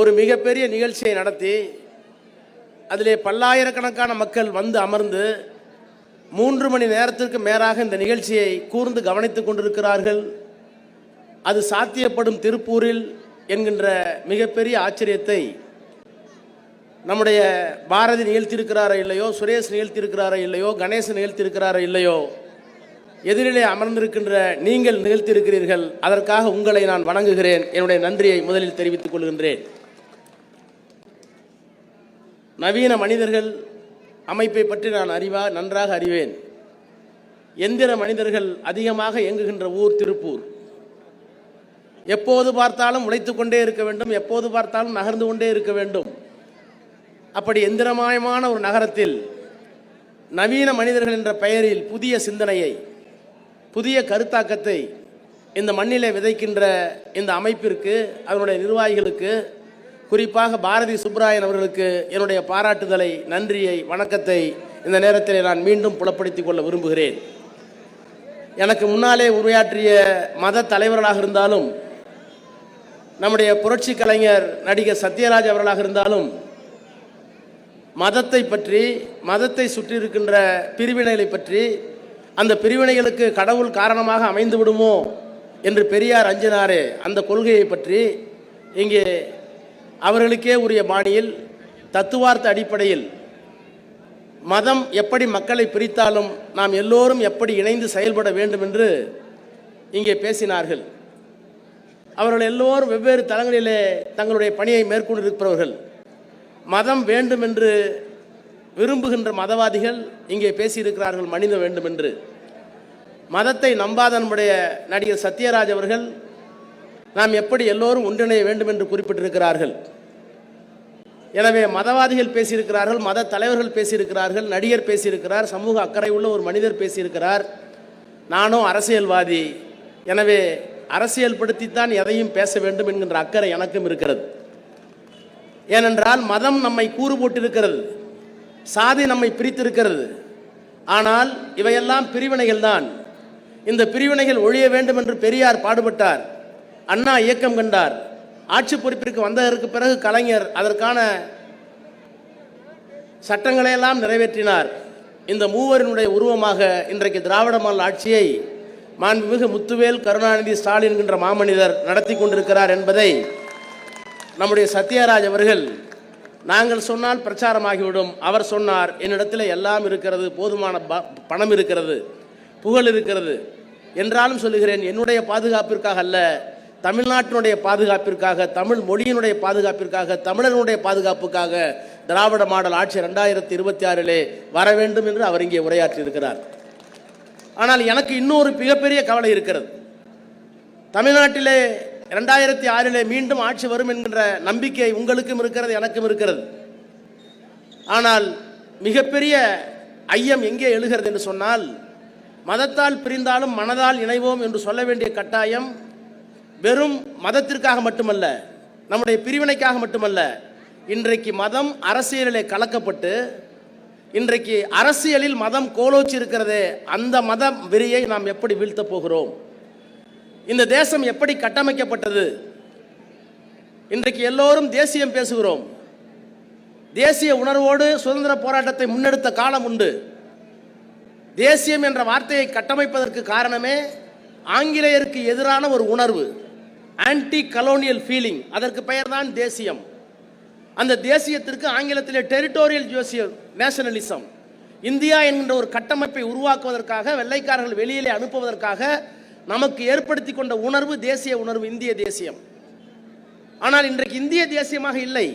ஒரு மிகப்பெரிய நிகழ்ச்சியை நடத்தி அதிலே பல்லாயிரக்கணக்கான மக்கள் வந்து அமர்ந்து மூன்று மணி நேரத்திற்கு மேலாக இந்த நிகழ்ச்சியை கூர்ந்து கவனித்துக் கொண்டிருக்கிறார்கள். அது சாத்தியப்படும் திருப்பூரில் என்கின்ற மிகப்பெரிய ஆச்சரியத்தை நம்முடைய பாரதி நிகழ்த்தியிருக்கிறாரோ இல்லையோ சுரேஷ் நிகழ்த்தியிருக்கிறாரோ இல்லையோ கணேசன் நிகழ்த்தியிருக்கிறாரோ இல்லையோ எதிரிலே அமர்ந்திருக்கின்ற நீங்கள் நிகழ்த்தியிருக்கிறீர்கள் அதற்காக உங்களை நான் வணங்குகிறேன். என்னுடைய நன்றியை முதலில் தெரிவித்துக் கொள்கின்றேன். நவீன மனிதர்கள் அமைப்பை பற்றி நான் அறிவா நன்றாக அறிவேன். எந்திர மனிதர்கள் அதிகமாக இயங்குகின்ற ஊர் திருப்பூர். எப்போது பார்த்தாலும் உழைத்து கொண்டே இருக்க வேண்டும் எப்போது பார்த்தாலும் நகர்ந்து கொண்டே இருக்க வேண்டும். அப்படி எந்திரமயமான ஒரு நகரத்தில் நவீன மனிதர்கள் என்ற பெயரில் புதிய சிந்தனையை புதிய கருத்தாக்கத்தை இந்த மண்ணிலே விதைக்கின்ற இந்த அமைப்பிற்கு அதனுடைய நிர்வாகிகளுக்கு குறிப்பாக பாரதி சுப்ராயன் அவர்களுக்கு என்னுடைய பாராட்டுதலை நன்றியை வணக்கத்தை இந்த நேரத்தில் நான் மீண்டும் புலப்படுத்திக் கொள்ள விரும்புகிறேன். எனக்கு முன்னாலே உரையாற்றிய மத தலைவர்களாக இருந்தாலும் நம்முடைய புரட்சி கலைஞர் நடிகர் சத்யராஜ் அவர்களாக இருந்தாலும் மதத்தை பற்றி மதத்தை சுற்றி இருக்கின்ற பிரிவினைகளை பற்றி அந்த பிரிவினைகளுக்கு கடவுள் காரணமாக அமைந்து விடுமோ என்று பெரியார் அஞ்சினாரே அந்த கொள்கையை பற்றி இங்கே அவர்களுக்கே உரிய பாணியில் தத்துவார்த்த அடிப்படையில் மதம் எப்படி மக்களை பிரித்தாலும் நாம் எல்லோரும் எப்படி இணைந்து செயல்பட வேண்டும் என்று இங்கே பேசினார்கள். அவர்கள் எல்லோரும் வெவ்வேறு தளங்களிலே தங்களுடைய பணியை மேற்கொண்டிருக்கிறவர்கள். மதம் வேண்டும் என்று விரும்புகின்ற மதவாதிகள் இங்கே பேசியிருக்கிறார்கள் மனித வேண்டும் என்று மதத்தை நம்பாத நம்முடைய நடிகர் சத்யராஜ் அவர்கள் நாம் எப்படி எல்லோரும் ஒன்றிணைய வேண்டும் என்று குறிப்பிட்டிருக்கிறார்கள். எனவே மதவாதிகள் பேசியிருக்கிறார்கள் மத தலைவர்கள் பேசியிருக்கிறார்கள் நடிகர் பேசியிருக்கிறார் சமூக அக்கறை உள்ள ஒரு மனிதர் பேசியிருக்கிறார். நானும் அரசியல்வாதி. எனவே அரசியல்படுத்தித்தான் எதையும் பேச வேண்டும் என்கின்ற அக்கறை எனக்கும் இருக்கிறது. ஏனென்றால் மதம் நம்மை கூறு போட்டிருக்கிறது சாதி நம்மை பிரித்திருக்கிறது. ஆனால் இவையெல்லாம் பிரிவினைகள் தான் இந்த பிரிவினைகள் ஒழிய வேண்டும் என்று பெரியார் பாடுபட்டார். அண்ணா இயக்கம் கண்டார். ஆட்சி பொறுப்பிற்கு வந்ததற்கு பிறகு கலைஞர் அதற்கான சட்டங்களையெல்லாம் நிறைவேற்றினார். இந்த மூவரினுடைய உருவமாக இன்றைக்கு திராவிட மாநில ஆட்சியை மாண்புமிகு முத்துவேல் கருணாநிதி ஸ்டாலின் என்கின்ற மாமனிதர் நடத்தி கொண்டிருக்கிறார் என்பதை நம்முடைய சத்யராஜ் அவர்கள் நாங்கள் சொன்னால் பிரச்சாரமாகிவிடும். அவர் சொன்னார் என்னிடத்தில் எல்லாம் இருக்கிறது போதுமான ப- பணம் இருக்கிறது புகழ் இருக்கிறது என்றாலும் சொல்லுகிறேன். என்னுடைய பாதுகாப்பிற்காக அல்ல தமிழ்நாட்டினுடைய பாதுகாப்பிற்காக தமிழ் மொழியினுடைய பாதுகாப்பிற்காக தமிழர்களுடைய பாதுகாப்புக்காக திராவிட மாடல் ஆட்சி ரெண்டாயிரத்தி இருபத்தி ஆறிலே வர வேண்டும் என்று அவர் இங்கே உரையாற்றியிருக்கிறார். ஆனால் எனக்கு இன்னொரு மிகப்பெரிய கவலை இருக்கிறது. தமிழ்நாட்டிலே ரெண்டாயிரத்தி ஆறிலே மீண்டும் ஆட்சி வரும் என்கின்ற நம்பிக்கை உங்களுக்கும் இருக்கிறது எனக்கும் இருக்கிறது. ஆனால் மிகப்பெரிய ஐயம் எங்கே எழுகிறது என்று சொன்னால் மதத்தால் பிரிந்தாலும் மனதால் இணைவோம் என்று சொல்ல வேண்டிய கட்டாயம் வெறும் மதத்திற்காக மட்டுமல்ல நம்முடைய பிரிவினைக்காக மட்டுமல்ல இன்றைக்கு மதம் அரசியலிலே கலக்கப்பட்டு இன்றைக்கு அரசியலில் மதம் கோலோச்சி இருக்கிறதே அந்த மத வெறியை நாம் எப்படி வீழ்த்தப் போகிறோம்? இந்த தேசம் எப்படி கட்டமைக்கப்பட்டது? இன்றைக்கு எல்லோரும் தேசியம் பேசுகிறோம். தேசிய உணர்வோடு சுதந்திர போராட்டத்தை முன்னெடுத்த காலம் உண்டு. தேசியம் என்ற வார்த்தையை கட்டமைப்பதற்கு காரணமே ஆங்கிலேயருக்கு எதிரான ஒரு உணர்வு. ஆன்டி கலோனியல் ஃபீலிங் அதற்கு பெயர் தான் தேசியம். அந்த தேசியத்திற்கு ஆங்கிலத்தில் டெரிட்டோரியல் ஜோசியம் நேஷனலிசம் இந்தியா என்கின்ற ஒரு கட்டமைப்பை உருவாக்குவதற்காக வெள்ளைக்காரர்கள் வெளியிலே அனுப்புவதற்காக நமக்கு ஏற்படுத்தி கொண்ட உணர்வு தேசிய உணர்வு இந்திய தேசியம். ஆனால் இன்றைக்கு இந்திய தேசியமாக இல்லை.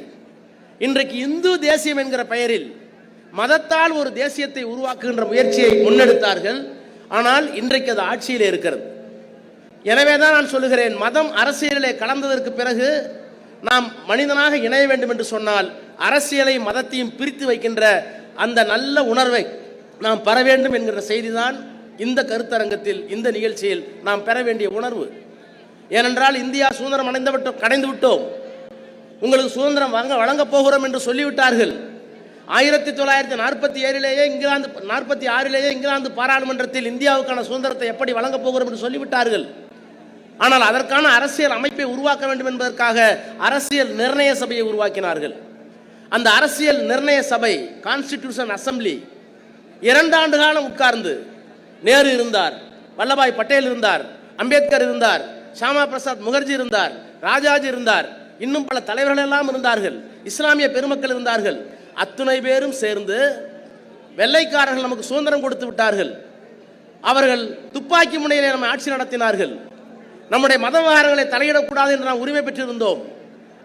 இன்றைக்கு இந்து தேசியம் என்கிற பெயரில் மதத்தால் ஒரு தேசியத்தை உருவாக்குகின்ற முயற்சியை முன்னெடுத்தார்கள். ஆனால் இன்றைக்கு அது ஆட்சியிலே இருக்கிறது. எனவே தான் நான் சொல்லுகிறேன் மதம் அரசியலிலே கலந்ததற்கு பிறகு நாம் மனிதனாக இணைய வேண்டும் என்று சொன்னால் அரசியலை மதத்தையும் பிரித்து வைக்கின்ற அந்த நல்ல உணர்வை நாம் பெற வேண்டும் என்கிற செய்திதான் இந்த கருத்தரங்கத்தில் இந்த நிகழ்ச்சியில் நாம் பெற வேண்டிய உணர்வு. ஏனென்றால் இந்தியா சுதந்திரம் அடைந்து விட்டோம் கடைந்து விட்டோம் உங்களுக்கு சுதந்திரம் வாங்க வழங்கப் போகிறோம் என்று சொல்லிவிட்டார்கள். ஆயிரத்தி தொள்ளாயிரத்தி நாற்பத்தி ஏழிலேயே இங்கிலாந்து நாற்பத்தி ஆறிலேயே இங்கிலாந்து பாராளுமன்றத்தில் இந்தியாவுக்கான சுதந்திரத்தை எப்படி வழங்கப் போகிறோம் என்று சொல்லிவிட்டார்கள். ஆனால் அதற்கான அரசியல் அமைப்பை உருவாக்க வேண்டும் என்பதற்காக அரசியல் நிர்ணய சபையை உருவாக்கினார்கள். அந்த அரசியல் நிர்ணய சபை கான்ஸ்டிடியூஷன் அசம்பிளி இரண்டு ஆண்டு காலம் உட்கார்ந்து நேரு இருந்தார் வல்லபாய் பட்டேல் இருந்தார் அம்பேத்கர் இருந்தார் ஷாமா பிரசாத் முகர்ஜி இருந்தார் ராஜாஜி இருந்தார் இன்னும் பல தலைவர்கள் எல்லாம் இருந்தார்கள் இஸ்லாமிய பெருமக்கள் இருந்தார்கள். அத்துணை பேரும் சேர்ந்து வெள்ளைக்காரர்கள் நமக்கு சுதந்திரம் கொடுத்து விட்டார்கள். அவர்கள் துப்பாக்கி முனையிலே நம்ம ஆட்சி நடத்தினார்கள். நம்முடைய மத விவகாரங்களை தலையிடக்கூடாது என்று நாம் உரிமை பெற்றிருந்தோம்.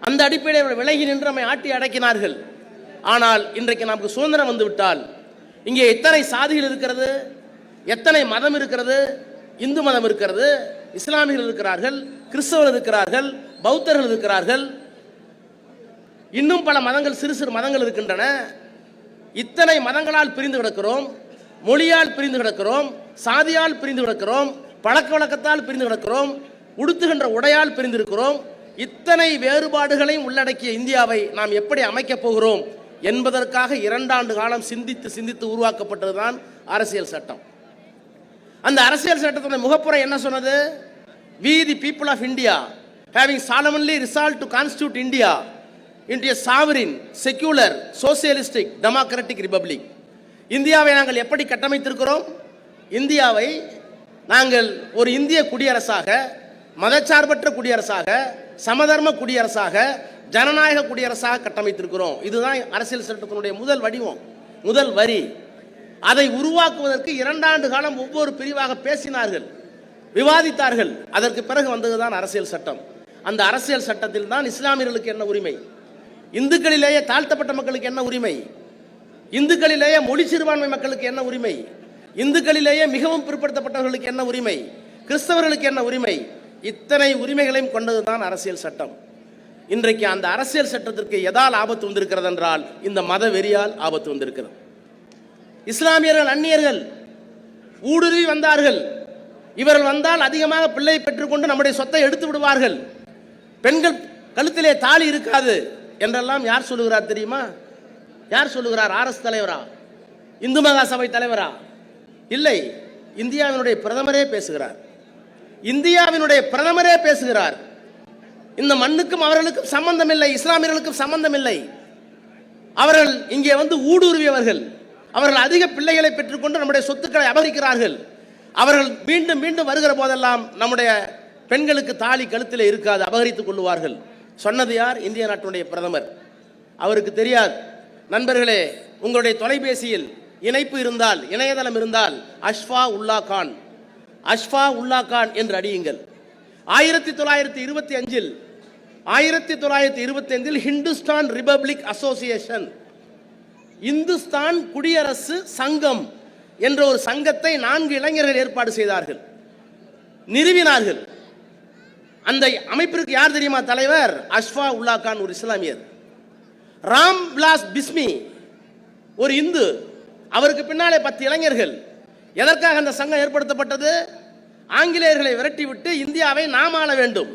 அந்த அடிப்படையில் அவர்கள் விலகி நின்று நம்மை ஆட்டி அடக்கினார்கள். ஆனால் இன்றைக்கு நமக்கு சுதந்திரம் வந்துவிட்டால் இங்கே எத்தனை சாதிகள் இருக்கிறது எத்தனை மதம் இருக்கிறது இந்து மதம் இருக்கிறது இஸ்லாமியர்கள் இருக்கிறார்கள் கிறிஸ்தவர்கள் இருக்கிறார்கள் பௌத்தர்கள் இருக்கிறார்கள் இன்னும் பல மதங்கள் சிறு சிறு மதங்கள் இருக்கின்றன. இத்தனை மதங்களால் பிரிந்து கிடக்கிறோம் மொழியால் பிரிந்து கிடக்கிறோம் சாதியால் பிரிந்து கிடக்கிறோம் பழக்க வழக்கத்தால் பிரிந்து கிடக்கிறோம் உடுத்துகின்ற உடையால் பிரிந்திருக்கிறோம். இத்தனை வேறுபாடுகளையும் உள்ளடக்கிய இந்தியாவை நாம் எப்படி அமைக்கப் போகிறோம் என்பதற்காக இரண்டாண்டு காலம் சிந்தித்து சிந்தித்து உருவாக்கப்பட்டதுதான் அரசியல் சட்டம். அந்த அரசியல் சட்டத்தின் முகப்புறம் என்ன சொன்னது? We the people of India having solemnly resolve to constitute India into a sovereign secular socialistic democratic republic இந்தியாவை நாங்கள் எப்படி கட்டமைத்திருக்கிறோம்? இந்தியாவை நாங்கள் ஒரு இந்திய குடியரசாக மதச்சார்பற்ற குடியரசாக சமதர்ம குடியரசாக ஜனநாயக குடியரசாக கட்டமைத்திருக்கிறோம். இதுதான் அரசியல் சட்டத்தினுடைய முதல் வடிவம் முதல் வரி. அதை உருவாக்குவதற்கு இரண்டாண்டு காலம் ஒவ்வொரு பிரிவாக பேசினார்கள் விவாதித்தார்கள். அதற்கு பிறகு வந்ததுதான் அரசியல் சட்டம். அந்த அரசியல் சட்டத்தில் தான் இஸ்லாமியர்களுக்கு என்ன உரிமை? இந்துக்களிலேயே தாழ்த்தப்பட்ட மக்களுக்கு என்ன உரிமை? இந்துக்களிலேயே மொழி சிறுபான்மை மக்களுக்கு என்ன உரிமை? இந்துக்களிலேயே மிகவும் பிற்படுத்தப்பட்டவர்களுக்கு என்ன உரிமை? கிறிஸ்தவர்களுக்கு என்ன உரிமை? இத்தனை உரிமைகளையும் கொண்டதுதான் அரசியல் சட்டம். இன்றைக்கு அந்த அரசியல் சட்டத்திற்கு எதால் ஆபத்து வந்திருக்கிறது என்றால் இந்த மத வெறியால் ஆபத்து வந்திருக்கிறது. இஸ்லாமியர்கள் அந்நியர்கள் ஊடுருவி வந்தார்கள். இவர்கள் வந்தால் அதிகமாக பிள்ளை பெற்றுக்கொண்டு நம்முடைய சொத்தை எடுத்து விடுவார்கள். பெண்கள் கழுத்திலே தாலி இருக்காது என்றெல்லாம் யார் சொல்லுகிறார் தெரியுமா? யார் சொல்லுகிறார்? ஆர்எஸ் தலைவரா? இந்து மகா சபை தலைவரா? இல்லை இந்தியாவினுடைய பிரதமரே பேசுகிறார். இந்தியாவினுடைய பிரதமரே பேசுகிறார். இந்த மண்ணுக்கும் அவர்களுக்கும் சம்பந்தம் இல்லை இஸ்லாமியர்களுக்கும் சம்பந்தம் இல்லை அவர்கள் இங்கே வந்து ஊடுருவியவர்கள். அவர்கள் அதிக பிள்ளைகளை பெற்றுக்கொண்டு நம்முடைய சொத்துக்களை அபகரிக்கிறார்கள். அவர்கள் மீண்டும் மீண்டும் வருகிற போதெல்லாம் நம்முடைய பெண்களுக்கு தாலி கழுத்தில் இருக்காது அபகரித்துக் கொள்ளுவார்கள். சொன்னது யார்? இந்திய நாட்டினுடைய பிரதமர். அவருக்கு தெரியாது. நண்பர்களே உங்களுடைய தொலைபேசியில் இணைப்பு இருந்தால் இணையதளம் இருந்தால் அஷ்ஃபா உல்லா கான். அஷ்ஃபா உல்லா கான் என்று அடியுங்கள். ஆயிரத்தி தொள்ளாயிரத்தி இருபத்தி அஞ்சில் ஆயிரத்தி தொள்ளாயிரத்தி இருபத்தி அஞ்சில் ஹிந்துஸ்தான் ரிபப்ளிக் அசோசியேஷன் இந்துஸ்தான் குடியரசு சங்கம் என்ற ஒரு சங்கத்தை நான்கு இளைஞர்கள் ஏற்பாடு செய்தார்கள். நிறுவினார்கள். அந்த அமைப்பிற்கு யார் தெரியுமா தலைவர்? அஷ்ஃபா உல்லா கான் ஒரு இஸ்லாமியர். ராம் விலாஸ் பிஸ்மி ஒரு இந்து. அவருக்கு பின்னாலே பத்து இளைஞர்கள். எதற்காக அந்த சங்கம் ஏற்படுத்தப்பட்டது? ஆங்கிலேயர்களை விரட்டிவிட்டு இந்தியாவை நாம் ஆள வேண்டும்.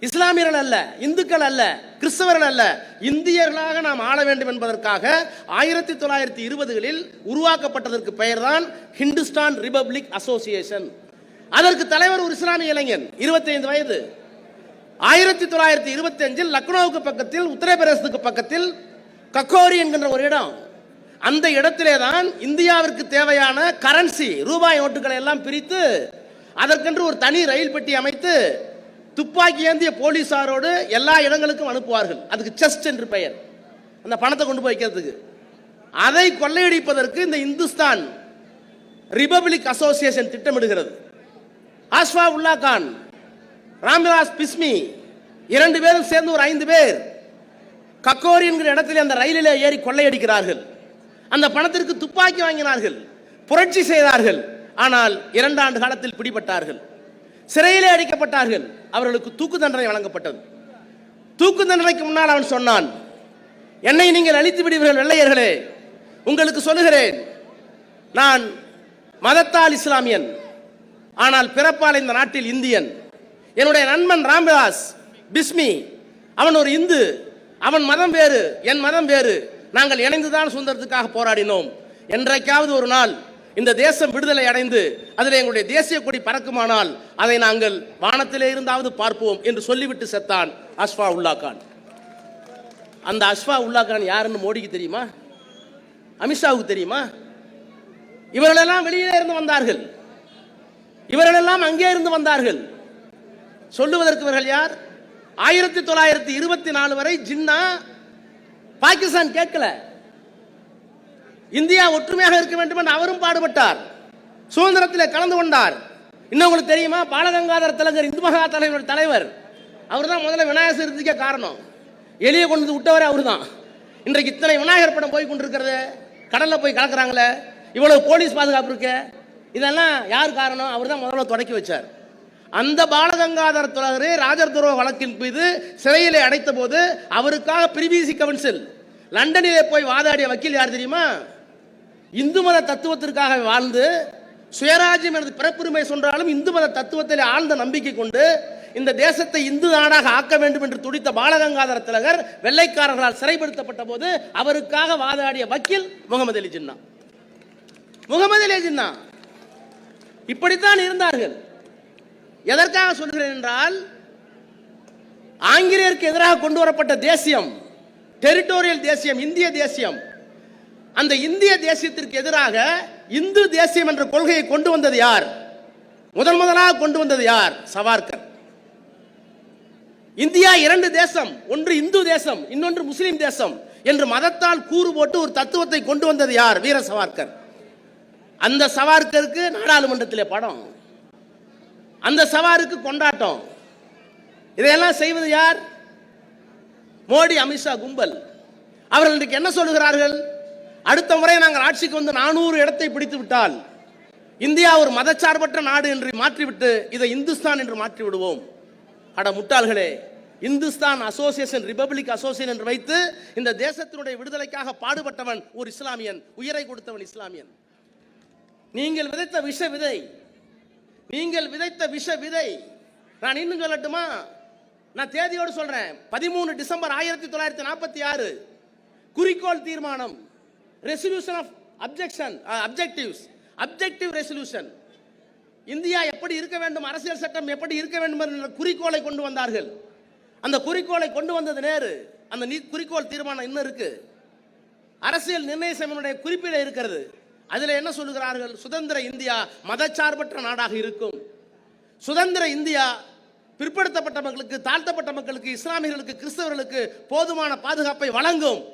இஸ்லாமியர்கள் அல்ல இந்துக்கள் அல்ல கிறிஸ்தவர்கள் அல்ல இந்தியர்களாக நாம் ஆள வேண்டும் என்பதற்காக ஆயிரத்தி தொள்ளாயிரத்தி இருபதுகளில் உருவாக்கப்பட்டதற்கு பெயர்தான் ஹிந்துஸ்தான் ரிபப்ளிக் அசோசியேஷன். அதற்கு தலைவர் ஒரு இஸ்லாமிய இளைஞன் 25 வயது. ஆயிரத்தி தொள்ளாயிரத்தி இருபத்தி அஞ்சில் லக்னோவுக்கு பக்கத்தில் உத்தரப்பிரதேசத்துக்கு பக்கத்தில் கக்கோரி என்கின்ற ஒரு இடம். அந்த இடத்திலே தான் இந்தியாவிற்கு தேவையான கரன்சி ரூபாய் நோட்டுகளை எல்லாம் பிரித்து அதற்கென்று ஒரு தனி ரயில் பெட்டி அமைத்து துப்பாக்கி ஏந்திய போலீசாரோடு எல்லா இடங்களுக்கும் அனுப்புவார்கள். அதுக்கு செஸ்ட் என்று பெயர். அந்த பணத்தை கொண்டு போய் வைக்கிறதுக்கு. அதை கொள்ளையடிப்பதற்கு இந்த இந்துஸ்தான் ரிபப்ளிக் அசோசியேஷன் திட்டமிடுகிறது. ஆஸ்வா உல்லா கான் ராம்விலாஸ் பிஸ்மி இரண்டு பேரும் சேர்ந்து ஒரு ஐந்து பேர் கக்கோரி என்கிற இடத்தில் அந்த ரயிலிலே ஏறி கொள்ளையடிக்கிறார்கள். அந்த பணத்திற்கு துப்பாக்கி வாங்கினார்கள் புரட்சி செய்தார்கள் ஆனால் இரண்டு ஆண்டு காலத்தில் பிடிபட்டார்கள். சிறையிலே அடிக்கப்பட்டார்கள் அவர்களுக்கு தூக்கு தண்டனை வழங்கப்பட்டது. தூக்கு தண்டனைக்கு முன்னால் அவன் சொன்னான் என்னை நீங்கள் அழித்து விடுவீர்கள் வெள்ளையர்களே. உங்களுக்கு சொல்லுகிறேன் நான் மதத்தால் இஸ்லாமியன் ஆனால் பிறப்பால் இந்த நாட்டில் இந்தியன். என்னுடைய நண்பன் ராம்தாஸ் பிஸ்மி அவன் ஒரு இந்து. அவன் மதம் வேறு என் மதம் வேறு. நாங்கள் இணைந்துதான் சுதந்திரத்துக்காக போராடினோம். என்றைக்காவது ஒரு நாள் இந்த தேசம் விடுதலை அடைந்து அதில் எங்களுடைய தேசிய கொடி பறக்குமானால் அதை நாங்கள் வானத்திலே இருந்தாவது பார்ப்போம் என்று சொல்லிவிட்டு செத்தான் அஸ்ஃபா உல்லா கான். அந்த அஸ்ஃபா உல்லா கான் யாருன்னு மோடிக்கு தெரியுமா? அமித்ஷாவுக்கு தெரியுமா? இவர்களெல்லாம் வெளியிலே இருந்து வந்தார்கள். இவர்களெல்லாம் அங்கே இருந்து வந்தார்கள். சொல்லுவதற்கு இவர்கள் யார்? ஆயிரத்தி தொள்ளாயிரத்தி இருபத்தி நாலு வரை ஜின்னா பாகிஸ்தான் கேட்கல. இந்தியா ஒற்றுமையாக இருக்க வேண்டும் என்று அவரும் பாடுபட்டார். சுதந்திரத்தில் கலந்து கொண்டார். இன்னும் உங்களுக்கு தெரியுமா? பாலகங்காதர திலகர் இந்து மகா தலைவர் தலைவர். அவர் தான் முதல்ல விநாயகர் சதுர்த்திக்கே காரணம். எளிய கொண்டு வந்து விட்டவரே அவர் தான் இன்றைக்கு இத்தனை விநாயகர் படம் போய் கொண்டிருக்கிறது. கடலில் போய் கலக்குறாங்களே. இவ்வளவு போலீஸ் பாதுகாப்பு இருக்கு. இதெல்லாம் யார் காரணம்? அவர் தான் முதல்ல தொடக்கி வச்சார். அந்த பாலகங்காதர திலகரே ராஜர் துரோக வழக்கின் மீது சிறையிலே அடைத்த போது அவருக்காக பிரிவிசி கவுன்சில் லண்டனிலே போய் வாதாடிய வக்கீல் யார் தெரியுமா? இந்து மத தத்துவத்திற்காக வாழ்ந்து சுயராஜ்யம் எனது பிறப்புரிமை சொன்றாலும் இந்து மத தத்துவத்தில் ஆழ்ந்த நம்பிக்கை கொண்டு இந்த தேசத்தை இந்து நாடாக ஆக்க வேண்டும் என்று துடித்த பாலகங்காதர திலகர் வெள்ளைக்காரர்களால் சிறைப்படுத்தப்பட்ட போது அவருக்காக வாதாடிய வக்கீல் முகமது அலி ஜின்னா. முகமது அலி ஜின்னா. இப்படித்தான் இருந்தார்கள். எதற்காக சொல்கிறேன் என்றால் ஆங்கிலேயருக்கு எதிராக கொண்டு வரப்பட்ட தேசியம் டெரிட்டோரியல் தேசியம் இந்திய தேசியம் அந்த இந்திய தேசியத்திற்கு எதிராக இந்து தேசியம் என்ற கொள்கையை கொண்டு வந்தது யார்? முதன் முதலாக கொண்டு வந்தது யார்? சவார்கர். இந்தியா இரண்டு தேசம் ஒன்று இந்து தேசம் இன்னொன்று முஸ்லிம் தேசம் என்று மதத்தால் கூறு போட்டு ஒரு தத்துவத்தை கொண்டு வந்தது யார்? வீர சவார்கர். அந்த சவார்கருக்கு நாடாளுமன்றத்திலே படம். அந்த சவாருக்கு கொண்டாட்டம். இதையெல்லாம் செய்வது யார்? மோடி அமித்ஷா கும்பல். அவர்கள் இன்றைக்கு என்ன சொல்லுகிறார்கள்? அடுத்த முறை நாங்கள் ஆட்சிக்கு வந்து நானூறு இடத்தை பிடித்து விட்டால் இந்தியா ஒரு மதச்சார்பற்ற நாடு என்று மாற்றிவிட்டு இதை இந்துஸ்தான் என்று மாற்றி விடுவோம். அட முட்டாள்களே இந்துஸ்தான் அசோசியேஷன் ரிபப்ளிக் அசோசியேஷன் என்று வைத்து இந்த தேசத்தினுடைய விடுதலைக்காக பாடுபட்டவன் ஒரு இஸ்லாமியன் உயிரை கொடுத்தவன் இஸ்லாமியன். நீங்கள் விதைத்த விஷ விதை நீங்கள் விதைத்த விஷ விதை. நான் இன்னும் சொல்லட்டுமா? நான் தேதியோடு சொல்றேன். பதிமூணு டிசம்பர் ஆயிரத்தி தொள்ளாயிரத்தி நாற்பத்தி ஆறு. குறிக்கோள் தீர்மானம். Resolution of objection objectives objective resolution India எப்படி இருக்க வேண்டும்? அரசியல் சட்டம் எப்படி இருக்க வேண்டும் என்ற குறிக்கோளை கொண்டு வந்தார்கள். அந்த குறிக்கோளை கொண்டு வந்தது நேரு. அந்த நீ குறிக்கோள் தீர்மானம் இன்னும் இருக்கு. அரசியல் நிர்ணய சபையினுடைய குறிப்பிட இருக்கிறது. அதில் என்ன சொல்லுகிறார்கள்? சுதந்திர இந்தியா மதச்சார்பற்ற நாடாக இருக்கும். சுதந்திர இந்தியா பிற்படுத்தப்பட்ட மக்களுக்கு தாழ்த்தப்பட்ட மக்களுக்கு இஸ்லாமியர்களுக்கு கிறிஸ்தவர்களுக்கு போதுமான பாதுகாப்பை வழங்கும்.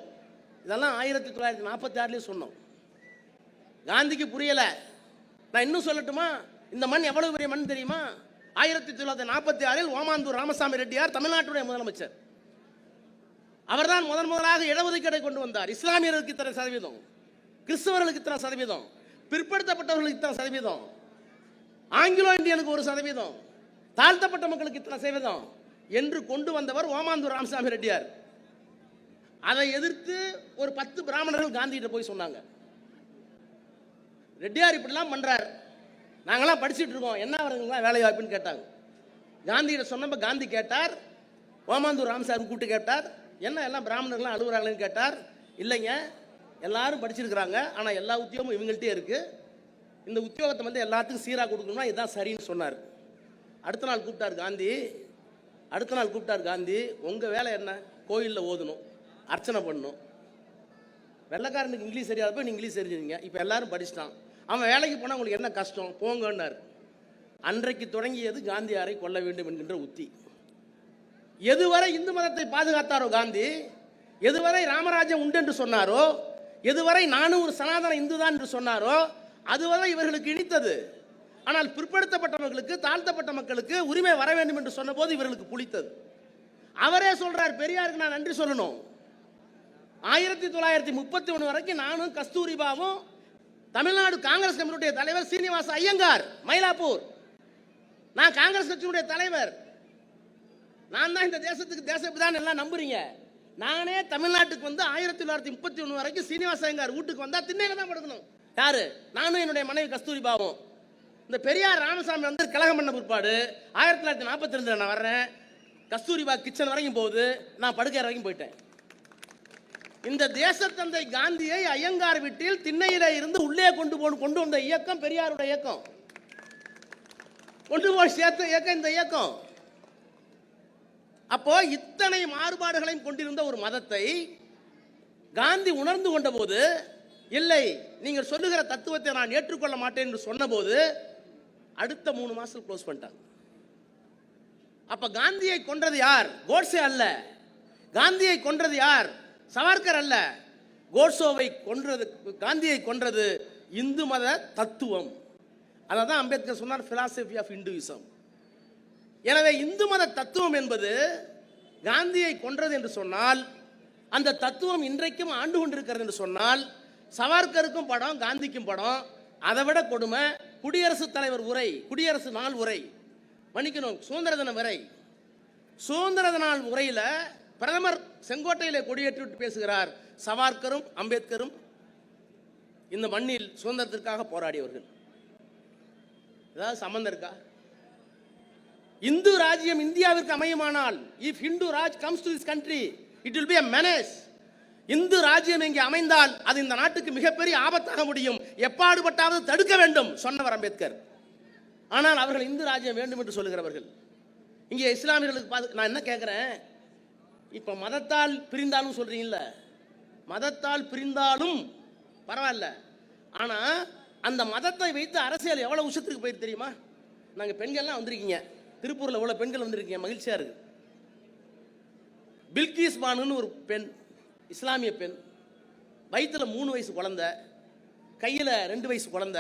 இதெல்லாம் ஆயிரத்தி தொள்ளாயிரத்தி நாற்பத்தி ஆறுலேயே சொன்னோம். காந்திக்கு புரியலை. நான் இன்னும் சொல்லட்டுமா? இந்த மண் எவ்வளவு பெரிய மண் தெரியுமா? ஆயிரத்தி தொள்ளாயிரத்தி நாற்பத்தி ஆறில் ஓமாந்தூர் ராமசாமி ரெட்டியார் தமிழ்நாட்டுடைய முதலமைச்சர். அவர்தான் முதன் முதலாக இடஒதுக்கீடை கொண்டு வந்தார். இஸ்லாமியர்களுக்கு இத்தனை சதவீதம். கிறிஸ்தவர்களுக்கு இத்தனை சதவீதம். பிற்படுத்தப்பட்டவர்களுக்கு இத்தனை சதவீதம். ஆங்கிலோ இந்தியனுக்கு ஒரு சதவீதம். தாழ்த்தப்பட்ட மக்களுக்கு இத்தனை சதவீதம். என்று கொண்டு வந்தவர் ஓமாந்தூர் ராமசாமி ரெட்டியார். அதை எதிர்த்து ஒரு பத்து பிராமணர்கள் காந்திகிட்ட போய் சொன்னாங்க. ரெட்டியார் இப்படிலாம் பண்ணுறார் நாங்களாம் படிச்சுட்டு இருக்கோம். என்ன வருதுங்களா வேலை வாய்ப்புன்னு கேட்டாங்க. காந்திகிட்ட சொன்னப்ப காந்தி கேட்டார். ஓமாந்தூர் ராமசாமி கூப்பிட்டு கேட்டார். என்ன எல்லாம் பிராமணர்கள்லாம் அழுகுறாங்களேன்னு கேட்டார். இல்லைங்க எல்லாரும் படிச்சிருக்கிறாங்க ஆனால் எல்லா உத்தியோகமும் இவங்கள்ட்டே இருக்குது இந்த உத்தியோகத்தை வந்து எல்லாத்துக்கும் சீராக கொடுக்கணும்னா இதுதான் சரின்னு சொன்னார். அடுத்த நாள் கூப்பிட்டார் காந்தி. அடுத்த நாள் கூப்பிட்டார் காந்தி உங்கள் வேலை என்ன? கோயிலில் ஓதணும் அர்ச்சனை பண்ணணும். வெள்ளைக்காரனுக்கு இங்கிலீஷ் தெரியாதப்ப நீ இங்கிலீஷ் தெரிஞ்சுங்க இப்போ எல்லாரும் படிச்சிட்டான். அவன் வேலைக்கு போனால் உங்களுக்கு என்ன கஷ்டம்? போங்கன்னார். அன்றைக்கு தொடங்கியது காந்தியாரை கொல்ல வேண்டும் என்கின்ற உத்தி. எதுவரை இந்து மதத்தை பாதுகாத்தாரோ காந்தி? எதுவரை ராமராஜ்யம் உண்டு என்று சொன்னாரோ? எதுவரை நானும் ஒரு சனாதன இந்து தான் என்று சொன்னாரோ அதுவரை இவர்களுக்கு இனித்தது. ஆனால் பிற்படுத்தப்பட்டவர்களுக்கு தாழ்த்தப்பட்ட மக்களுக்கு உரிமை வர வேண்டும் என்று சொன்னபோது இவர்களுக்கு புளித்தது. அவரே சொல்றார் பெரியாருக்கு நான் நன்றி சொல்லணும். ஆயிரத்தி தொள்ளாயிரத்தி முப்பத்தி ஒன்று வரைக்கும் நானும் கஸ்தூரிபாவும் தமிழ்நாடு காங்கிரஸ் கமிட்டியுடைய தலைவர் சீனிவாச ஐயங்கார் மயிலாப்பூர். நான் காங்கிரஸ் கட்சியினுடைய தலைவர். நான் தான் இந்த தேசத்துக்கு தேசப்பிதான் எல்லாம் நம்புறீங்க. நானே தமிழ்நாட்டுக்கு வந்து ஆயிரத்தி தொள்ளாயிரத்தி முப்பத்தி ஒன்று வரைக்கும் சீனிவாசயங்கார் வீட்டுக்கு வந்தால் திண்ணையில தான் படுக்கணும். யாரு? நானும் என்னுடைய மனைவி கஸ்தூரி பாவம். இந்த பெரியார் ராமசாமி வந்து கழகம் பண்ண பிற்பாடு ஆயிரத்தி தொள்ளாயிரத்தி நாற்பத்தி ரெண்டில் நான் வர்றேன். கஸ்தூரிபா கிச்சன் வரைக்கும் போகுது. நான் படுக்கை வரைக்கும் போயிட்டேன். இந்த தேசத்தந்தை காந்தியை ஐயங்கார் வீட்டில் திண்ணையில இருந்து உள்ளே கொண்டு போ கொண்டு வந்த இயக்கம் பெரியாருடைய இயக்கம். கொண்டு போய் சேர்த்த இயக்கம் இந்த இயக்கம். அப்போ இத்தனை மாறுபாடுகளையும் கொண்டிருந்த ஒரு மதத்தை காந்தி உணர்ந்து கொண்ட போது இல்லை நீங்கள் சொல்லுகிற தத்துவத்தை நான் ஏற்றுக்கொள்ள மாட்டேன் என்று சொன்னபோது அடுத்த மூணு மாசம் க்ளோஸ் பண்ணிட்டாங்க. அப்ப காந்தியை கொன்றது யார்? கோட்ஸே அல்ல. காந்தியை கொன்றது யார்? சவார்கர் அல்ல. கோட்சோவை கொன்றது காந்தியை கொன்றது இந்து மத தத்துவம். அதை தான் அம்பேத்கர் சொன்னார் பிலாசபி ஆஃப் இந்துவிசம் எனவே இந்து மத தத்துவம் என்பது காந்தியை கொன்றது என்று சொன்னால் அந்த தத்துவம் இன்றைக்கும் ஆண்டு கொண்டிருக்கிறது என்று சொன்னால் சவார்கருக்கும் படம் காந்திக்கும் படம் அதை விட கொடுமை குடியரசுத் தலைவர் உரை குடியரசு நாள் உரை. மன்னிக்கணும் சுதந்திர தின உரை சுதந்திர நாள் உரையில் பிரதமர் செங்கோட்டையிலே கொடியேற்றிவிட்டு பேசுகிறார் சவார்கரும் அம்பேத்கரும். இந்த மண்ணில் சுதந்திரத்திற்காக போராடியவர்கள். ஏதாவது சம்மந்தம் இருக்கா? இந்து ராஜ்யம் இந்தியாவிற்கு அமையுமானால் if Hindu Raj comes to this country it will be a menace Hindu ராஜ்யம் இங்கே அமைந்தால் அது இந்த நாட்டுக்கு மிகப்பெரிய ஆபத்தாக முடியும். எப்பாடுபட்டாவது தடுக்க வேண்டும் சொன்னவர் அம்பேத்கர். ஆனால் அவர்கள் இந்து ராஜ்யம் வேண்டும் என்று சொல்லுகிறவர்கள். இங்கே இஸ்லாமியர்களுக்கு பார்த்து நான் என்ன கேட்குறேன் இப்போ மதத்தால் பிரிந்தாலும் சொல்கிறீங்கள மதத்தால் பிரிந்தாலும் பரவாயில்ல. ஆனால் அந்த மதத்தை வைத்து அரசியல் எவ்வளோ உச்சத்துக்கு போயிருக்கு தெரியுமா? நாங்கள் பெண்கள்லாம் வந்திருக்கீங்க. திருப்பூரில் இவ்வளோ பெண்கள் வந்திருக்கீங்க? மகிழ்ச்சியாக இருக்கு. பில்கிஸ் பானுன்னு ஒரு பெண் இஸ்லாமிய பெண் வயிற்றில் மூணு வயசு குழந்த கையில் ரெண்டு வயசு குழந்த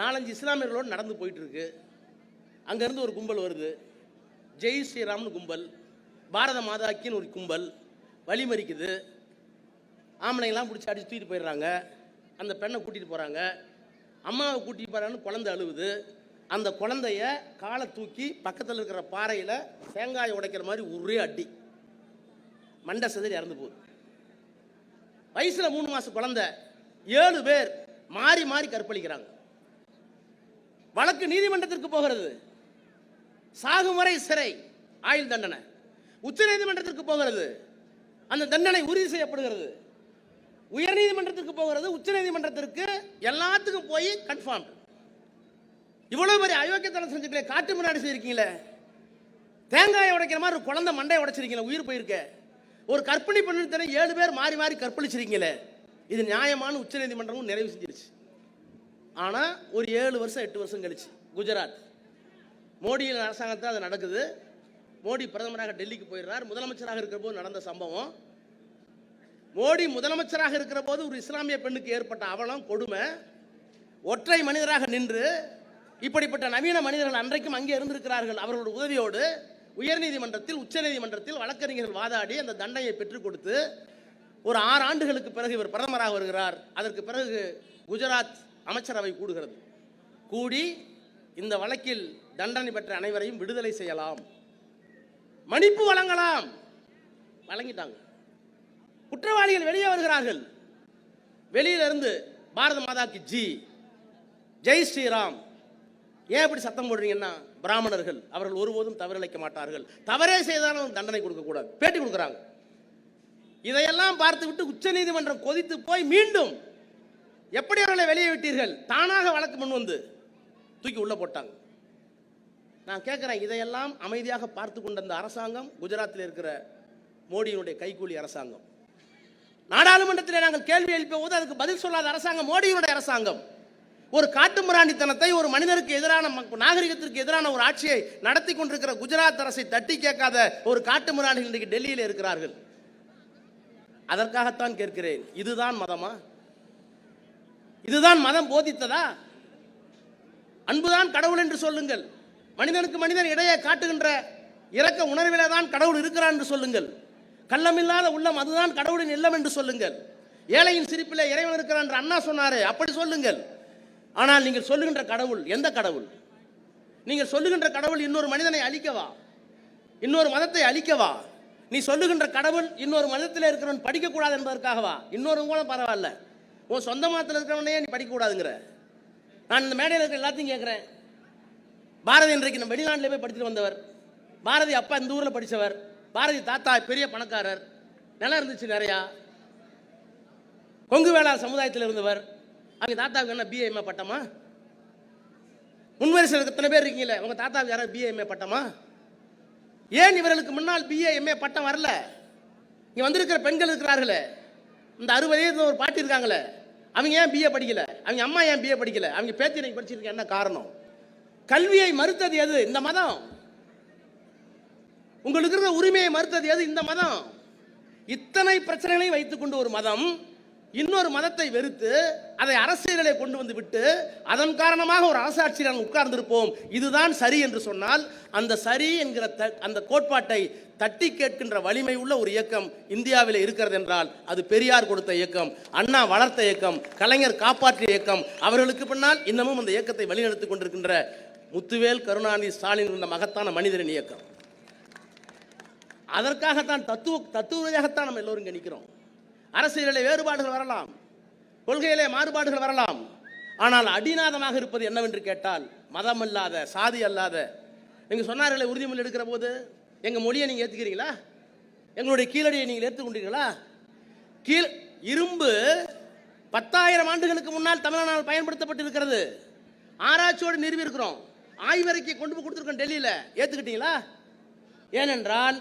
நாலஞ்சு இஸ்லாமியர்களோடு நடந்து போயிட்டுருக்கு. அங்கேருந்து ஒரு கும்பல் வருது. ஜெய் ஸ்ரீராம்னு கும்பல் பாரத மாதாக்கின்னு ஒரு கும்பல் வழிமறிக்குது ஆம்பளைங்களாம் பிடிச்சி அடிச்சு தூக்கிட்டு போயிடுறாங்க. அந்த பெண்ணை கூட்டிகிட்டு போகிறாங்க அம்மாவை கூட்டிகிட்டு போகிறான்னு குழந்தை அழுவுது. அந்த குழந்தைய காலை தூக்கி பக்கத்தில் இருக்கிற பாறையில் தேங்காய் உடைக்கிற மாதிரி ஒரே அடி. மண்டை சிதறி இறந்து போகுது. வயசில் மூணு மாதம் குழந்தை ஏழு பேர் மாறி மாறி கற்பழிக்கிறாங்க. வழக்கு நீதிமன்றத்திற்கு போகிறது. சாகும் வரை சிறை ஆயுள் தண்டனை. உச்ச நீதிமன்றத்திற்கு போகிறது. அந்த தண்டனை உறுதி செய்யப்படுகிறது. உயர்நீதிமன்றத்திற்கு போகிறது. உச்ச நீதிமன்றத்திற்கு எல்லாத்துக்கும் போய் கன்ஃபார்ம் இவ்வளவு பெரிய அயோக்கியத்தனம் செஞ்சுக்கல காட்டு முன்னாடி செய்யிருக்கீங்களே தேங்காயை உடைக்கிற மாதிரி ஒரு குழந்தை மண்டையை உடைச்சிருக்கீங்களே உயிர் போயிருக்க. ஒரு கற்பனை பண்ணிருத்தனை ஏழு பேர் மாறி மாறி கற்பழிச்சிருக்கீங்களே. இது நியாயமான உச்சநீதிமன்றமும் நிறைவு செஞ்சிருச்சு. ஆனால் ஒரு ஏழு வருஷம் எட்டு வருஷம் கழிச்சு குஜராத். மோடியின் அரசாங்கத்தில் அது நடக்குது. மோடி பிரதமராக டெல்லிக்கு போயிடுறார். முதலமைச்சராக இருக்கிற போது நடந்த சம்பவம். மோடி முதலமைச்சராக இருக்கிற போது ஒரு இஸ்லாமிய பெண்ணுக்கு ஏற்பட்ட அவலம் கொடுமை. ஒற்றை மனிதராக நின்று இப்படிப்பட்ட நவீன மனிதர்கள் அன்றைக்கும் அங்கே இருந்திருக்கிறார்கள். அவர்களுடைய உதவியோடு உயர்நீதிமன்றத்தில் உச்சநீதிமன்றத்தில் வழக்கறிஞர்கள் வாதாடி அந்த தண்டனையை பெற்றுக் கொடுத்து ஒரு ஆறு ஆண்டுகளுக்கு பிறகு இவர் பிரதமராக வருகிறார். அதற்கு பிறகு குஜராத் அமைச்சரவை கூடுகிறது. கூடி இந்த வழக்கில் தண்டனை பெற்ற அனைவரையும் விடுதலை செய்யலாம். மன்னிப்பு வழங்கலாம். வழங்கிட்டாங்க. குற்றவாளிகள் வெளியே வருகிறார்கள். வெளியிலிருந்து பாரத மாதாக்கு ஜி. ஜெய் ஸ்ரீராம். ஏன் இப்படி சத்தம் போடுறீங்கன்னா பிராமணர்கள் அவர்கள் ஒருபோதும் தவறிழைக்க மாட்டார்கள். தவறே செய்தாலும் தண்டனை கொடுக்கக்கூடாது. பேட்டி கொடுக்குறாங்க. இதையெல்லாம் பார்த்து விட்டு உச்சநீதிமன்றம் கொதித்து போய் மீண்டும் எப்படி அவர்களை வெளியே விட்டீர்கள்? தானாக வழக்கு முன் வந்து தூக்கி உள்ள போட்டாங்க. நான் கேட்குறேன் இதையெல்லாம் அமைதியாக பார்த்து கொண்ட அந்த அரசாங்கம் குஜராத்தில் இருக்கிற மோடியினுடைய கைக்கூலி அரசாங்கம். நாடாளுமன்றத்தில் நாங்கள் கேள்வி எழுப்பிய போது அதுக்கு பதில் சொல்லாத அரசாங்கம் மோடியினுடைய அரசாங்கம். ஒரு காட்டுமிராண்டித்தனத்தை ஒரு மனிதருக்கு எதிரான மக்- நாகரிகத்திற்கு எதிரான ஒரு ஆட்சியை நடத்தி கொண்டிருக்கிற குஜராத் அரசை தட்டி கேட்காத ஒரு காட்டுமிராண்டிகள் இன்றைக்கு டெல்லியில் இருக்கிறார்கள். அதற்காகத்தான் கேட்கிறேன் இதுதான் மதமா? இதுதான் மதம் போதித்ததா? அன்புதான் கடவுள் என்று சொல்லுங்கள். மனிதனுக்கு மனிதன் இடையே காட்டுகின்ற இறக்க உணர்விலே தான் கடவுள் இருக்கிறான் என்று சொல்லுங்கள். கள்ளமில்லாத உள்ளம் அதுதான் கடவுளின் இல்லம் என்று சொல்லுங்கள். ஏழையின் சிரிப்பிலே இறைவன் இருக்கிறான் என்று அண்ணா சொன்னாரே அப்படி சொல்லுங்கள். ஆனால் நீங்கள் சொல்லுகின்ற கடவுள் எந்த கடவுள்? நீங்கள் சொல்லுகின்ற கடவுள் இன்னொரு மனிதனை அழிக்கவா? இன்னொரு மதத்தை அழிக்கவா? நீ சொல்லுகின்ற கடவுள் இன்னொரு மதத்தில் இருக்கிறவன் படிக்கக்கூடாது என்பதற்காகவா? இன்னொரு கூட பரவாயில்ல. உன் சொந்த மதத்தில் இருக்கிறவனையே நீ படிக்கக்கூடாதுங்கிற. நான் இந்த மேடையில் இருக்கிற எல்லாத்தையும் கேட்குறேன். பாரதி இன்றைக்கு நம்ம வெளிநாட்டில் போய் படிச்சுட்டு வந்தவர். பாரதி அப்பா இந்த ஊரில் படித்தவர் பாரதி தாத்தா பெரிய பணக்காரர். நிலம் இருந்துச்சு நிறையா. கொங்கு வேளாண் சமுதாயத்தில் இருந்தவர். அவங்க தாத்தாவுக்கு என்ன பிஏஎம்ஏ பட்டமா? முன்வரிசையில் எத்தனை பேர் இருக்கீங்களே? உங்கள் தாத்தாவுக்கு யாராவது பிஏஎம்ஏ பட்டமா? ஏன் இவர்களுக்கு முன்னால் பிஏஎம்ஏ பட்டம் வரல? இங்கே வந்திருக்கிற பெண்கள் இருக்கிறார்களே. இந்த அறுபது வயது ஒரு பாட்டி இருக்காங்களே. அவங்க ஏன் பிஏ படிக்கல? அவங்க அம்மா ஏன் பிஏ படிக்கல? அவங்க பேத்தி நீங்க படிச்சிருக்க என்ன காரணம்? கல்வியை மறுத்தது எது? இந்த மதம். உங்களுக்கு இருக்கிற உரிமையை மறுத்தது எது? இந்த மதம். இத்தனை பிரச்சனைகளை வைத்துக்கொண்டு ஒரு மதம். இன்னொரு மதத்தை வெறுத்து அதை அரசியலை கொண்டு வந்து விட்டு அதன் காரணமாக ஒரு அரசாட்சியில் நாம் உட்கார்ந்திருப்போம். இதுதான் சரி என்று சொன்னால் அந்த சரி என்கிற த- அந்த கோட்பாட்டை தட்டி கேட்கின்ற வலிமை உள்ள ஒரு இயக்கம் இந்தியாவில் இருக்கிறது என்றால் அது பெரியார் கொடுத்த இயக்கம் அண்ணா வளர்த்த இயக்கம் கலைஞர் காப்பாற்றிய இயக்கம். அவர்களுக்கு பின்னால் இன்னமும் அந்த இயக்கத்தை வழிநடத்திக் கொண்டிருக்கின்ற முத்துவேல் கருணாநிதி ஸ்டாலின் என்ற மகத்தான மனிதரின் இயக்கம். அதற்காகத்தான் தத்துவ தத்துவ ரீதியாகத்தான் நம்ம எல்லோரும் இங்கே நிற்கிறோம் அரசியலிலே வேறுபாடுகள் வரலாம். கொள்கையிலே மாறுபாடுகள் வரலாம். ஆனால் அடிநாதமாக இருப்பது என்னவென்று கேட்டால் மதம் அல்லாத சாதி அல்லாத. எங்கள் சொன்னார்களே உறுதிமொழி எடுக்கிற போது எங்கள் மொழியை நீங்கள் ஏற்றுக்கிறீங்களா எங்களுடைய கீழடியை நீங்கள் ஏற்றுக்கொண்டீர்களா கீழ் இரும்பு பத்தாயிரம் ஆண்டுகளுக்கு முன்னால் தமிழ்நாடு பயன்படுத்தப்பட்டிருக்கிறது. ஆராய்ச்சியோடு நிறுவி இருக்கிறோம் ஆய்வறிக்கை கொண்டு போய் கொடுத்துருக்கோம் டெல்லியில். ஏற்றுக்கிட்டீங்களா ஏனென்றால்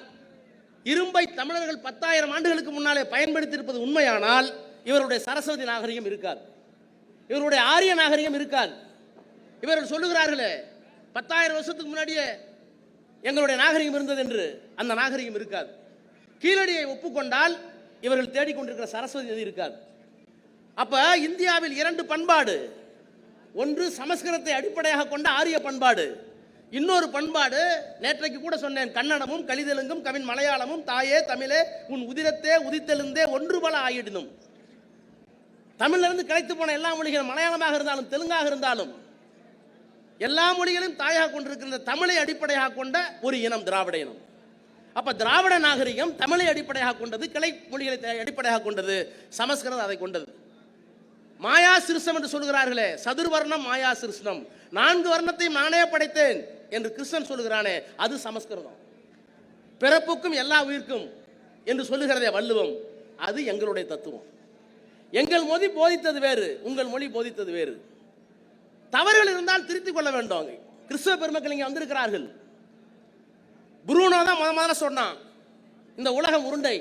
இரும்பை தமிழர்கள் பத்தாயிரம் ஆண்டுகளுக்கு முன்னாலே பயன்படுத்தியிருப்பது உண்மையானால் இவருடைய சரஸ்வதி நாகரிகம் இருக்காது. இவருடைய ஆரிய நாகரிகம் இருக்காது. இவர்கள் சொல்லுகிறார்களே பத்தாயிரம் வருஷத்துக்கு முன்னாடியே எங்களுடைய நாகரிகம் இருந்தது என்று அந்த நாகரிகம் இருக்காது. கீழடியை ஒப்புக்கொண்டால் இவர்கள் தேடிக்கொண்டிருக்கிற சரஸ்வதி நதி இருக்காது. அப்ப இந்தியாவில் இரண்டு பண்பாடு. ஒன்று சமஸ்கிருதத்தை அடிப்படையாக கொண்ட ஆரிய பண்பாடு. இன்னொரு பண்பாடு நேற்றைக்கு கூட சொன்னேன் கன்னடமும் கலிதெலுங்கும் கவின் மலையாளமும் தாயே தமிழே உன் உதிரத்தே உதித்தெழுந்தே ஒன்று பல ஆயிடணும் தமிழிலிருந்து கிடைத்து போன எல்லா மொழிகளும் மலையாளமாக இருந்தாலும் தெலுங்காக இருந்தாலும் எல்லா மொழிகளையும் தாயாக கொண்டிருக்கின்ற தமிழை அடிப்படையாக கொண்ட ஒரு இனம் திராவிட இனம். அப்ப திராவிட நாகரிகம் தமிழை அடிப்படையாக கொண்டது கிளை மொழிகளை அடிப்படையாக கொண்டது சமஸ்கிருதம் அதை கொண்டது. மாயா சிருஷ்டம் என்று சொல்கிறார்களே சதுர்வர்ணம் மாயா சிருஷ்ணம் நான்கு வர்ணத்தையும் நானே படைத்தேன் என்று கிருஷ்ணன் சொல்லுகிறானே அது சமஸ்கிருதம். பிறப்புக்கும் எல்லா உயிர்க்கும் என்று சொல்லுகிறதே வள்ளுவம் அது எங்களுடைய தத்துவம். எங்கள் மொழி போதித்தது வேறு உங்கள் மொழி போதித்தது வேறு. தவறுகள் இருந்தால் திருத்திக் கொள்ள வேண்டும் கிறிஸ்தவ பெருமக்கள் இங்கே வந்திருக்கிறார்கள். புரூனோ தான் முத முதல்ல சொன்னான் இந்த உலகம் உருண்டை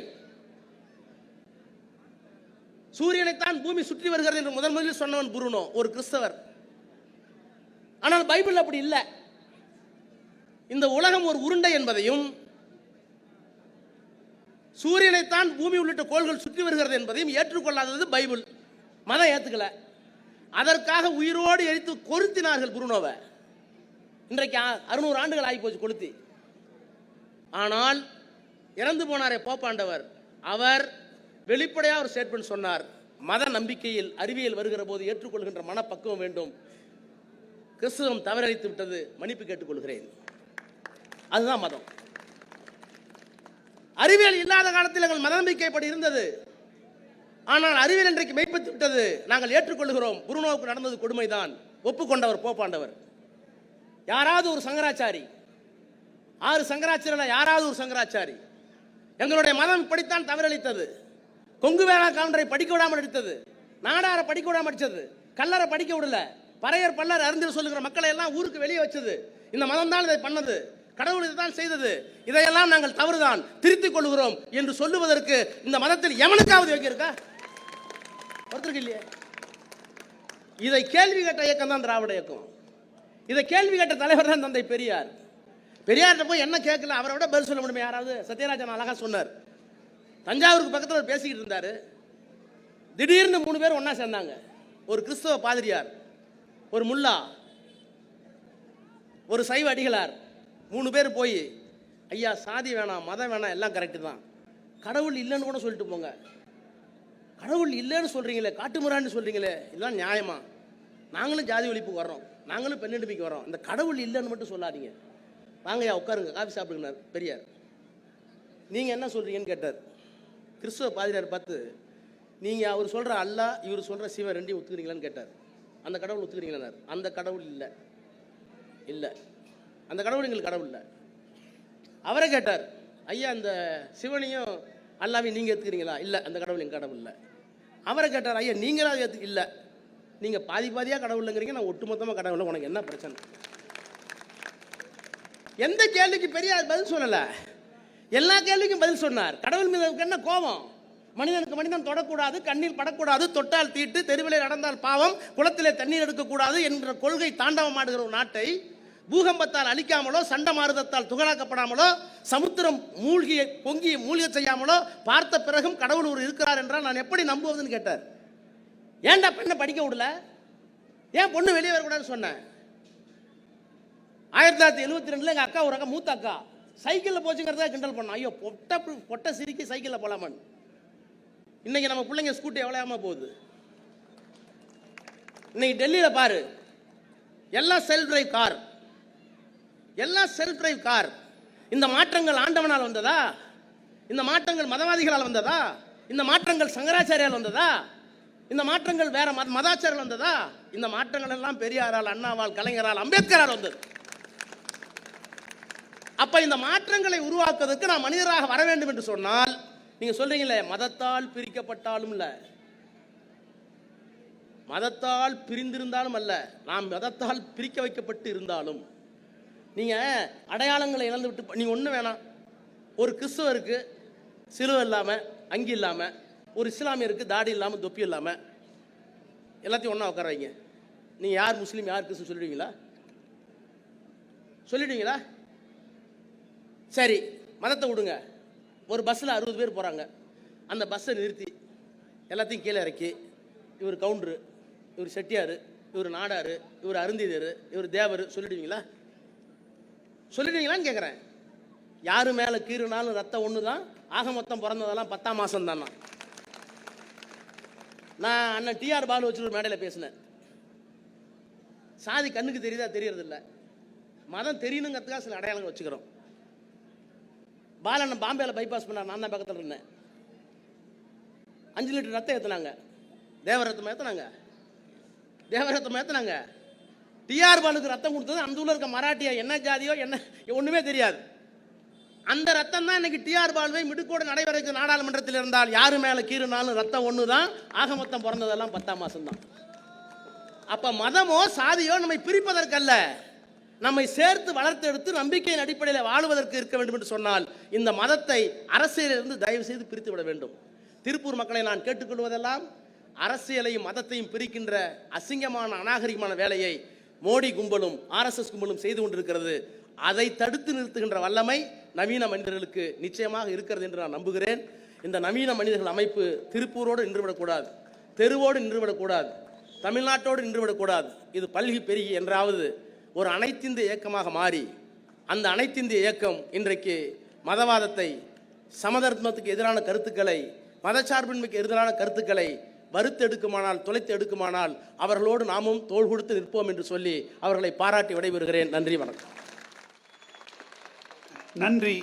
சூரியனைத்தான் பூமி சுற்றி வருகிறது என்று முதன் முதலில் சொன்னவன் புருனோ ஒரு கிறிஸ்தவர். ஆனால் பைபிள் அப்படி இல்லை. இந்த உலகம் ஒரு உருண்டை என்பதையும் சூரியனைத்தான் பூமி உள்ளிட்ட கோள்கள் சுற்றி வருகிறது என்பதையும் ஏற்றுக்கொள்ளாதது பைபிள். மதம் ஏற்றுக்கல அதற்காக உயிரோடு எரித்து கொளுத்தினார்கள் புருனோவை இன்றைக்கு அ- அறுநூறு ஆண்டுகள் ஆகி போச்சு கொளுத்தி. ஆனால் இறந்து போனாரே போப்பாண்டவர். அவர் வெளிப்படையாக ஒரு ஸ்டேட்மெண்ட் சொன்னார். மத நம்பிக்கையில் அறிவியல் வருகிற போது ஏற்றுக்கொள்கின்ற மனப்பக்குவம் வேண்டும். கிறிஸ்துவம் தவறளித்து விட்டது. மன்னிப்பு கேட்டுக்கொள்கிறேன். அதுதான் மதம். அறிவியல் இல்லாத காலத்தில் எங்கள் மத நம்பிக்கைப்படி இருந்தது. ஆனால் அறிவியல் இன்றைக்கு மெய்ப்பித்து விட்டது. நாங்கள் ஏற்றுக்கொள்கிறோம். குருனோவுக்கு நடந்தது கொடுமைதான். ஒப்புக்கொண்டவர் போப்பாண்டவர். யாராவது ஒரு சங்கராச்சாரி. ஆறு சங்கராச்சாரியில் யாராவது ஒரு சங்கராச்சாரி. எங்களுடைய மதம் இப்படித்தான் தவறளித்தது. கொங்கு வேளா காலண்டரை படிக்க விடாமல் அடித்தது நாடார படிக்க விடாமல் அடித்தது. கல்லறை படிக்க விடல. பறையர் பல்லர் அறிஞர் சொல்லுகிற மக்களை எல்லாம் ஊருக்கு வெளியே வச்சது. இந்த மதம் தான் இதை பண்ணது. கடவுள் இதுதான் செய்தது. இதையெல்லாம் நாங்கள் தவறுதான். திருத்திக் கொள்கிறோம் என்று சொல்லுவதற்கு இந்த மதத்தில் எவனுக்காவது யோகியம் இருக்கா ஒருத்தருக்கு இல்லையே? இதை கேள்வி கேட்ட இயக்கம் தான் திராவிட இயக்கம். இதை கேள்வி கேட்ட தலைவர் தான் தந்தை பெரியார். பெரியார்கிட்ட போய் என்ன கேட்கல? அவரை விட பதில் சொல்ல முடியுமா? யாராவது? சத்யராஜன் அழகா சொன்னார். தஞ்சாவூருக்கு பக்கத்தில் ஒரு பேசிக்கிட்டு இருந்தார். திடீர்னு மூணு பேர் ஒன்றா சேர்ந்தாங்க. ஒரு கிறிஸ்தவ பாதிரியார் ஒரு முல்லா ஒரு சைவ அடிகளார். மூணு பேர் போய் ஐயா சாதி வேணாம் மதம் வேணாம் எல்லாம் கரெக்டு தான். கடவுள் இல்லைன்னு கூட சொல்லிட்டு போங்க. கடவுள் இல்லைன்னு சொல்கிறீங்களே காட்டுமுறான்னு சொல்கிறீங்களே இதெல்லாம் நியாயமா? நாங்களும் ஜாதி ஒழிப்புக்கு வர்றோம். நாங்களும் பெண்ணெடுமைக்கு வர்றோம். இந்த கடவுள் இல்லைன்னு மட்டும் சொல்லாதீங்க. வாங்கய்யா உட்காருங்க. காஃபி சாப்பிடுங்கனார் பெரியார். நீங்கள் என்ன சொல்கிறீங்கன்னு கேட்டார். கிறிஸ்துவ பாதிரியார் பார்த்து நீங்கள் அவர் சொல்கிற அல்லாஹ் இவர் சொல்கிற சிவன் ரெண்டையும் ஒத்துக்கிறீங்களான்னு கேட்டார். அந்த கடவுள் ஒத்துக்கிறீங்களான்னார் அந்த கடவுள் இல்லை. இல்லை. அந்த கடவுள் எங்களுக்கு கடவுள் இல்லை. அவரே கேட்டார் ஐயா அந்த சிவனையும் அல்லாவையும் நீங்கள் ஏற்றுக்கிறீங்களா இல்லை அந்த கடவுள் எங்கள் கடவுள் இல்லை. அவரை கேட்டார் ஐயா நீங்களாக ஏற்று இல்லை. நீங்கள் பாதி பாதியாக கடவுளுங்கிறீங்க நான் ஒட்டுமொத்தமாக கடவுள் உனக்கு என்ன பிரச்சனை? எந்த கேள்விக்கு பெரிய பதில் சொல்லலை. எல்லா கேள்விக்கும் பதில் சொன்னார். கடவுள் மீது என்ன கோபம்? மனிதனுக்கு மனிதன் தொடக்கூடாது கண்ணில் படக்கூடாது தொட்டால் தீட்டு தெருவிலே நடந்தால் பாவம் குளத்திலே தண்ணீர் எடுக்கக்கூடாது என்ற கொள்கை தாண்டவமாடுகிற ஒரு நாட்டை பூகம்பத்தால் அழிக்காமலோ சண்டமாருதத்தால் துகளாக்கப்படாமலோ சமுத்திரம் மூழ்கிய பொங்கி மூழ்க செய்யாமலோ பார்த்த பிறகும் கடவுள் ஒரு இருக்கிறார் என்றால் நான் எப்படி நம்புவதுன்னு கேட்டார். ஏன்டா பெண்ணை படிக்க விடல? ஏன் பொண்ணு வெளியே வரக்கூடாதுன்னு சொன்னேன் ஆயிரத்தி தொள்ளாயிரத்தி எழுபத்தி ரெண்டுல எங்கள் அக்கா ஒரு அக்கா மூத்த அக்கா. சைக்கிளில் போச்சுங்கிறதா கிண்டல் பண்ணோம் ஐயோ பொட்டை பொட்டை சிரிக்கி சைக்கிளில் போலாமான்னு இன்னைக்கு நம்ம பிள்ளைங்க ஸ்கூட்டி எவ்வளோ போகுது? இன்னைக்கு டெல்லியில் பாரு. எல்லாம் செல்ஃப் டிரைவ் கார் எல்லாம் செல்ஃப் டிரைவ் கார் இந்த மாற்றங்கள் ஆண்டவனால் வந்ததா? இந்த மாற்றங்கள் மதவாதிகளால் வந்ததா? இந்த மாற்றங்கள் சங்கராச்சாரியால் வந்ததா? இந்த மாற்றங்கள் வேற மத மதாச்சாரியால் வந்ததா? இந்த மாற்றங்கள் எல்லாம் பெரியாரால் அண்ணாவால் கலைஞரால் அம்பேத்கரால் வந்தது. அப்போ இந்த மாற்றங்களை உருவாக்குவதற்கு நான் மனிதராக வர வேண்டும் என்று சொன்னால் நீங்கள் சொல்கிறீங்களே மதத்தால் பிரிக்கப்பட்டாலும் இல்லை மதத்தால் பிரிந்திருந்தாலும் அல்ல. நாம் மதத்தால் பிரிக்க வைக்கப்பட்டு இருந்தாலும் நீங்கள் அடையாளங்களை இழந்து விட்டு நீங்கள் ஒன்று வேணாம். ஒரு கிறிஸ்துவருக்கு சிலுவை இல்லாமல் அங்கி இல்லாமல் ஒரு இஸ்லாமியருக்கு தாடி இல்லாமல் தொப்பி இல்லாமல் எல்லாத்தையும் ஒன்றா உட்கார வைங்க. நீங்கள் யார் முஸ்லீம் யார் கிறிஸ்து சொல்லிடுவீங்களா? சொல்லிடுவீங்களா? சரி மதத்தை விடுங்க. ஒரு பஸ்ஸில் அறுபது பேர் போகிறாங்க அந்த பஸ்ஸை நிறுத்தி எல்லாத்தையும் கீழே இறக்கி இவர் கவுண்டரு இவர் செட்டியார் இவர் நாடார் இவர் அருந்திதர் இவர் தேவர் சொல்லிடுவீங்களா? சொல்லிடுவீங்களான்னு கேட்குறேன் யார் மேலே கீறுனாலும் ரத்தம் ஒன்று தான் ஆக மொத்தம் பிறந்ததெல்லாம் பத்தாம் மாதம் தான் நான் அண்ணன் டிஆர் பாலு வச்சு ஒரு மேடையில் பேசினேன். சாதி கண்ணுக்கு தெரியுதா தெரியறதில்ல. மதம் தெரியணுங்கிறதுக்காக சில அடையாளங்கள் வச்சுக்கிறோம். பாலண்ணன் பாம்பேல பைபாஸ் பண்ணார் நான் தான் பக்கத்தில் இருந்தேன். அஞ்சு லிட்டர் ரத்தம் ஏற்றுனாங்க தேவரத்தம் ஏற்றுனாங்க தேவரத்தம் ஏற்றுனாங்க டிஆர் பாலுக்கு ரத்தம் கொடுத்தது அந்த ஊரில் இருக்க மராட்டியா என்ன ஜாதியோ என்ன ஒன்றுமே தெரியாது. அந்த ரத்தம் தான் இன்னைக்கு டிஆர் பாலுவை மிடுக்கோடு நடைபெறக்கு நாடாளுமன்றத்தில் இருந்தால் யாரு மேலே கீறுனாலும் ரத்தம் ஒன்று தான் ஆக மொத்தம் பிறந்ததெல்லாம் பத்தாம் மாதம் தான் அப்போ மதமோ சாதியோ நம்மை பிரிப்பதற்கல்ல. நம்மை சேர்த்து வளர்த்து எடுத்து நம்பிக்கையின் அடிப்படையில் வாழுவதற்கு இருக்க வேண்டும் என்று சொன்னால் இந்த மதத்தை அரசியலிருந்து தயவு செய்து பிரித்து விட வேண்டும். திருப்பூர் மக்களை நான் கேட்டுக்கொள்வதெல்லாம் அரசியலையும் மதத்தையும் பிரிக்கின்ற அசிங்கமான அநாகரிகமான வேலையை மோடி கும்பலும் ஆர்எஸ்எஸ் கும்பலும் செய்து கொண்டிருக்கிறது. அதை தடுத்து நிறுத்துகின்ற வல்லமை நவீன மனிதர்களுக்கு நிச்சயமாக இருக்கிறது என்று நான் நம்புகிறேன். இந்த நவீன மனிதர்கள் அமைப்பு திருப்பூரோடு நின்றுவிடக்கூடாது தெருவோடு நின்றுவிடக்கூடாது தமிழ்நாட்டோடு நின்றுவிடக்கூடாது. இது பல்கி பெருகி என்றாவது ஒரு அனைத்திந்திய இயக்கமாக மாறி அந்த அனைத்திந்திய இயக்கம் இன்றைக்கு மதவாதத்தை சமதர்மத்துக்கு எதிரான கருத்துக்களை மதச்சார்பின்மைக்கு எதிரான கருத்துக்களை வறுத்து எடுக்குமானால் தொலைத்து எடுக்குமானால் அவர்களோடு நாமும் தோள் கொடுத்து நிற்போம் என்று சொல்லி அவர்களை பாராட்டி விடைபெறுகிறேன். நன்றி வணக்கம். நன்றி.